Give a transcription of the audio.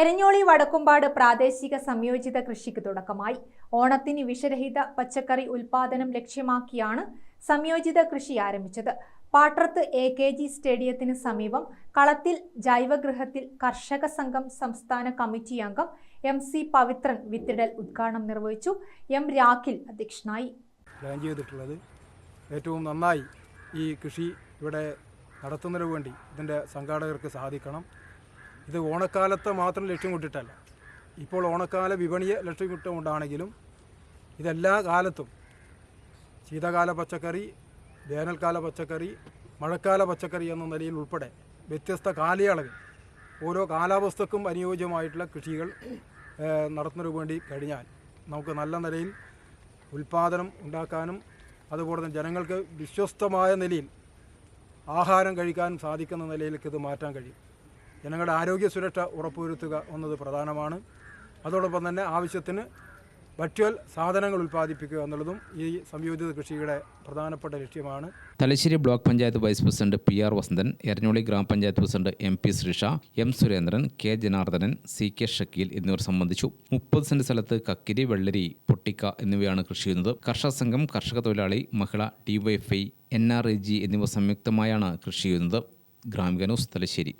എരഞ്ഞോളി വടക്കുംപാട് പ്രാദേശിക സംയോജിത കൃഷിക്ക് തുടക്കമായി. ഓണത്തിന് വിഷരഹിത പച്ചക്കറി ഉൽപാദനം ലക്ഷ്യമാക്കിയാണ് സംയോജിത കൃഷി ആരംഭിച്ചത്. പാട്രത്ത് എ കെ ജി സ്റ്റേഡിയത്തിന് സമീപം കളത്തിൽ ജൈവഗൃഹത്തിൽ കർഷക സംഘം സംസ്ഥാന കമ്മിറ്റി അംഗം എം സി പവിത്രൻ വിത്തിടൽ ഉദ്ഘാടനം നിർവഹിച്ചു. എം രാഖിൽ അധ്യക്ഷനായി. ചെയ്തിട്ടുള്ളത് ഏറ്റവും നന്നായി ഈ കൃഷി ഇവിടെ നടത്തുന്നതിന് വേണ്ടി ഇതിന്റെ സംഘാടകർക്ക് സാധിക്കണം. ഇത് ഓണക്കാലത്തെ മാത്രം ലക്ഷ്യം കൊണ്ടിട്ടല്ല. ഇപ്പോൾ ഓണക്കാല വിപണിയെ ലക്ഷ്യം കിട്ടുകൊണ്ടാണെങ്കിലും ഇതെല്ലാ കാലത്തും ശീതകാല പച്ചക്കറി വേനൽക്കാല പച്ചക്കറി മഴക്കാല പച്ചക്കറി എന്ന നിലയിൽ ഉൾപ്പെടെ വ്യത്യസ്ത കാലയളവിൽ ഓരോ കാലാവസ്ഥക്കും അനുയോജ്യമായിട്ടുള്ള കൃഷികൾ നടത്തുന്നതിനു വേണ്ടി കഴിഞ്ഞാൽ നമുക്ക് നല്ല നിലയിൽ ഉൽപ്പാദനം ഉണ്ടാക്കാനും അതുപോലെ തന്നെ ജനങ്ങൾക്ക് വിശ്വസ്തമായ നിലയിൽ ആഹാരം കഴിക്കാനും സാധിക്കുന്ന നിലയിലേക്ക് ഇത് മാറ്റാൻ കഴിയും. ജനങ്ങളുടെ ആരോഗ്യ സുരക്ഷ ഉറപ്പുവരുത്തുക എന്നത് പ്രധാനമാണ്. അതോടൊപ്പം തന്നെ ആവശ്യത്തിന് ഭക്ഷ്യ സാധനങ്ങൾ ഉൽപ്പാദിപ്പിക്കുക എന്നുള്ളതും ഈ സംയോജിത കൃഷിയുടെ പ്രധാനപ്പെട്ട ലക്ഷ്യമാണ്. Thalassery block panchayat vice president P R Vasanthan Eranjoli ഗ്രാമപഞ്ചായത്ത് president M P Sreesha M Surendran K Janardhanan C K Shakeel എന്നിവർ സംബന്ധിച്ചു. മുപ്പത് സെന്റ് സ്ഥലത്ത് കക്കിരി വെള്ളരി പൊട്ടിക്ക എന്നിവയാണ് കൃഷി ചെയ്യുന്നത്. കർഷക സംഘം കർഷക തൊഴിലാളി മഹിള DYFI N R A G എന്നിവ സംയുക്തമായാണ് കൃഷി ചെയ്യുന്നത്. ഗ്രാമിക ന്യൂസ് തലശ്ശേരി.